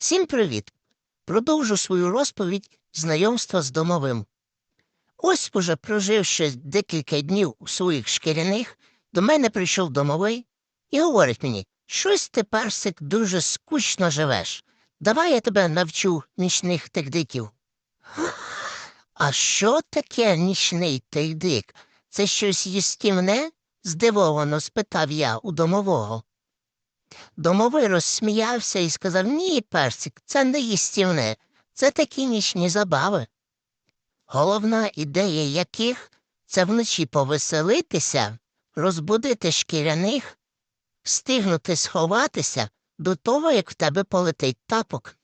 Всім привіт! Продовжу свою розповідь знайомства з домовим. Ось уже проживши декілька днів у своїх шкіряних, до мене прийшов домовий і говорить мені, щось ти, персик, дуже скучно живеш. Давай я тебе навчу нічних тикдиків. А що таке нічний тикдик? Це щось їстівне? здивовано спитав я у домового. Домовий розсміявся і сказав Ні, персик, це не їстівне, це такі нічні забави. Головна ідея яких це вночі повеселитися, розбудити шкіряних, встигнути сховатися до того, як в тебе полетить тапок.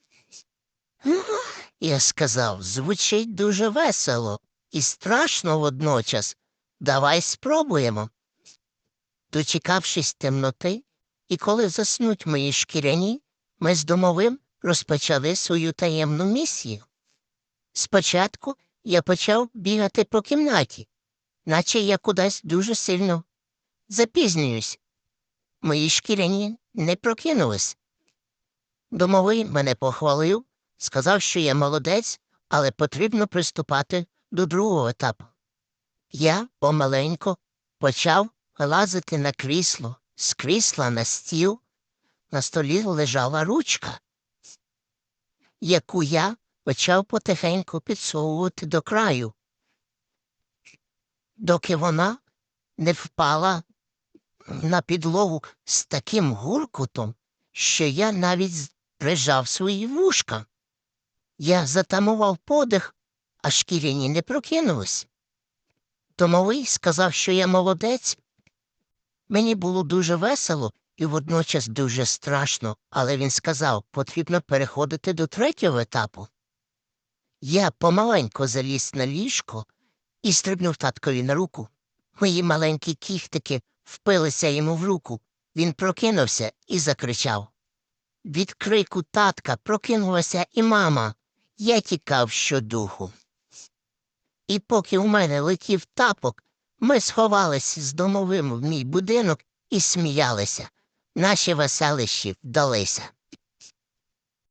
Я сказав, звучить дуже весело і страшно водночас. Давай спробуємо. Дочекавшись темноти, і коли заснуть мої шкіряні, ми з домовим розпочали свою таємну місію. Спочатку я почав бігати по кімнаті, наче я кудись дуже сильно запізнююсь. Мої шкіряні не прокинулись. Домовий мене похвалив, сказав, що я молодець, але потрібно приступати до другого етапу. Я помаленько почав лазити на крісло, з крісла на стіл, на столі лежала ручка, яку я почав потихеньку підсовувати до краю, доки вона не впала на підлогу з таким гуркутом, що я навіть прижав свої вушка. Я затамував подих, а шкіряні не прокинулись. Домовий сказав, що я молодець. Мені було дуже весело і водночас дуже страшно, але він сказав, потрібно переходити до третього етапу. Я помаленько заліз на ліжко і стрибнув таткові на руку. Мої маленькі кіхтики впилися йому в руку. Він прокинувся і закричав. Від крику татка прокинулася і мама. Я тікав щодуху. І поки у мене летів тапок, ми сховались з домовим в мій будинок і сміялися. Наші веселищі вдалися.